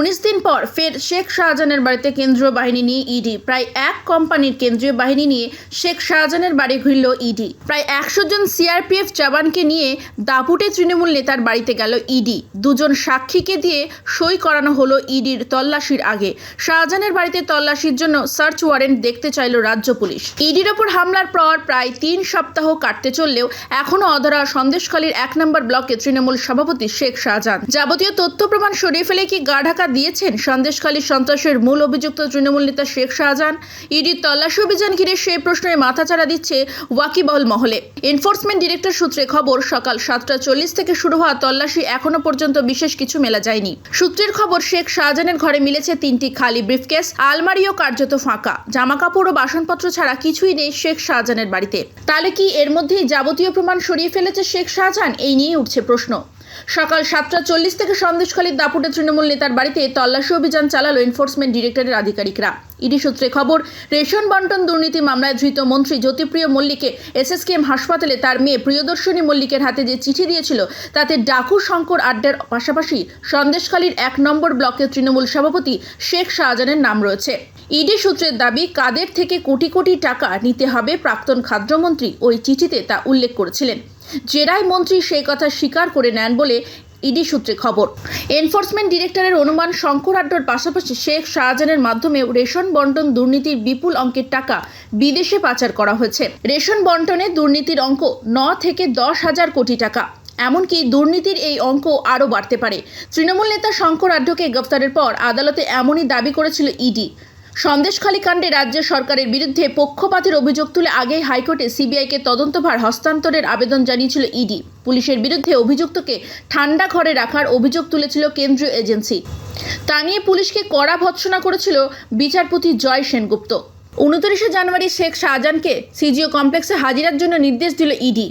উনিশ দিন পর ফের শেখ শাহজাহানের বাড়িতে কেন্দ্রীয় বাহিনী নিয়ে ইডি প্রায় এক কোম্পানির কেন্দ্রীয় বাহিনী নিয়ে শেখ শাহজাহানের বাড়ি ঘুরল ইডি প্রায় একশো জন সিআরপিএফ জওয়ানকে নিয়ে দাপুটে তৃণমূল নেতার বাড়িতে গেল ইডি দুজন সাক্ষীকে দিয়ে সই করানো হলো ইডির তল্লাশির আগে। শাহজাহানের বাড়িতে তল্লাশির জন্য সার্চ ওয়ারেন্ট দেখতে চাইল রাজ্য পুলিশ। ইডির ওপর হামলার পর প্রায় তিন সপ্তাহ কাটতে চললেও এখনও অধরা সন্দেশখালীর এক নম্বর ব্লকে তৃণমূল সভাপতি শেখ শাহজাহান। যাবতীয় তথ্য প্রমাণ সরিয়ে ফেলে কি গা ঢাকা দিয়েছেন সন্দেশখালী সন্ত্রাসের মূল অভিযুক্ত তৃণমূল নেতা শেখ শাহজাহান। ইডির তল্লাশি অভিযান ঘিরে সেই প্রশ্নে মাথাচাড়া দিচ্ছে ওয়াকিবহল মহলে। এনফোর্সমেন্ট ডিরেক্টর সূত্রে খবর, সকাল সাতটা চল্লিশ থেকে শুরু হওয়া তল্লাশি এখনও পর্যন্ত বিশেষ কিছু মেলা যায়নি। সূত্রের খবর, শেখ শাহজাহানের ঘরে মিলেছে তিনটি খালি ব্রিফকেস, আলমারিও কার্যত ফাঁকা। জামাকাপড় ও বাসনপত্র ছাড়া কিছুই নেই শেখ শাহজাহানের বাড়িতে। তাহলে কি এর মধ্যেই যাবতীয় প্রমাণ সরিয়ে ফেলেছে শেখ শাহজাহান? এই নিয়ে উঠছে প্রশ্ন। সকাল সাতটা চল্লিশ থেকে সন্দেশখালীর দাপুটে তৃণমূল নেতার বাড়িতে তল্লাশি অভিযান চালালো এনফোর্সমেন্ট ডিরেক্টরের আধিকারিকরা। ইডি সূত্রে খবর, রেশন বন্টন দুর্নীতি মামলায় ধৃত মন্ত্রী জ্যোতিপ্রিয় মল্লিককে এসএসকেএম হাসপাতালে তার মেয়ে প্রিয়দর্শনী মল্লিকের হাতে যে চিঠি দিয়েছিল, তাতে ডাকু শঙ্কর আড্ডার পাশাপাশি সন্দেশখালীর এক নম্বর ব্লকের তৃণমূল সভাপতি শেখ শাহজাহানের নাম রয়েছে। ইডি সূত্রের দাবি, কাদের থেকে কোটি কোটি টাকা নিতে হবে প্রাক্তন খাদ্যমন্ত্রী ওই চিঠিতে তা উল্লেখ করেছিলেন। জেরায় মন্ত্রী সেই কথা স্বীকার করে নেন বলে ইডি সূত্রে খবর। এনফোর্সমেন্ট ডিরেক্টরের অনুমান শঙ্কর আড্ডার পাশাপাশি শেখ শাহজাহানের মাধ্যমে রেশন বন্টন দুর্নীতির বিপুল অঙ্কের টাকা বিদেশে পাচার করা হয়েছে। রেশন বন্টনে দুর্নীতির অঙ্ক ন থেকে দশ হাজার কোটি টাকা। এমনকি দুর্নীতির এই অঙ্ক আরও বাড়তে পারে। তৃণমূল নেতা শঙ্কর আড্ডকে গ্রেফতারের পর আদালতে এমনই দাবি করেছিল ইডি। সন্দেশখালী কাণ্ডে রাজ্য সরকারের বিরুদ্ধে পক্ষপাতের অভিযোগ তুলে আগেই হাইকোর্টে সিবিআইকে তদন্তভার হস্তান্তরের আবেদন জানিয়েছিল ইডি। পুলিশের বিরুদ্ধে অভিযুক্তকে ঠান্ডা ঘরে রাখার অভিযোগ তুলেছিল কেন্দ্রীয় এজেন্সি। তা নিয়ে পুলিশকে কড়া ভৎসনা করেছিল বিচারপতি জয় সেনগুপ্ত। উনত্রিশে জানুয়ারি শেখ শাহজাহানকে সিজিও কমপ্লেক্সে হাজিরার জন্য নির্দেশ দিল ইডি।